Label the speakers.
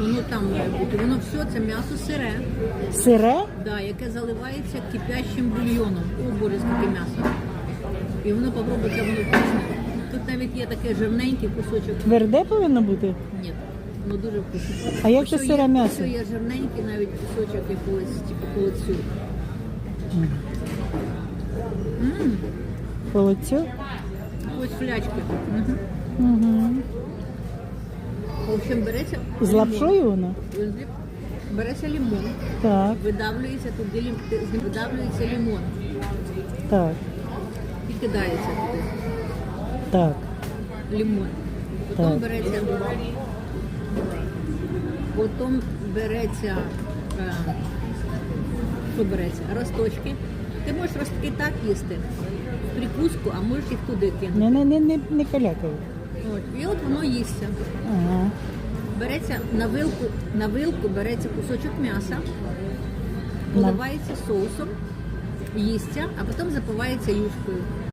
Speaker 1: Воно там має бути. Воно все це м'ясо сире,
Speaker 2: Сире?
Speaker 1: да, яке заливається кипящим бульйоном. О, боже, скільки м'яса. І воно попробуйте, воно вкусне. Тут навіть є такий жирненький кусочок.
Speaker 2: Тверде повинно бути?
Speaker 1: Ні, воно дуже вкусне.
Speaker 2: А як це сире
Speaker 1: є-
Speaker 2: м'ясо?
Speaker 1: Що є жирненький навіть кусочок якогось, типу холодцю.
Speaker 2: Холодцю?
Speaker 1: ось флячки. Мгм.
Speaker 2: Угу.
Speaker 1: Общем, береться
Speaker 2: З лапшою воно?
Speaker 1: Береться лимон,
Speaker 2: Так,
Speaker 1: видавлюється туди, лім- видавлюється лимон
Speaker 2: так,
Speaker 1: і кидається туди
Speaker 2: так.
Speaker 1: лимон. Потім
Speaker 2: Так.
Speaker 1: береться, потім береться, е, що береться? Росточки. Ти можеш ростки так їсти, в прикуску, а можеш їх туди кинути.
Speaker 2: Не, не, не, не калякай.
Speaker 1: От. І от воно їсться.
Speaker 2: Ага.
Speaker 1: Береться на вилку, на вилку береться кусочок м'яса, поливається соусом, їсться, а потім запивається юшкою.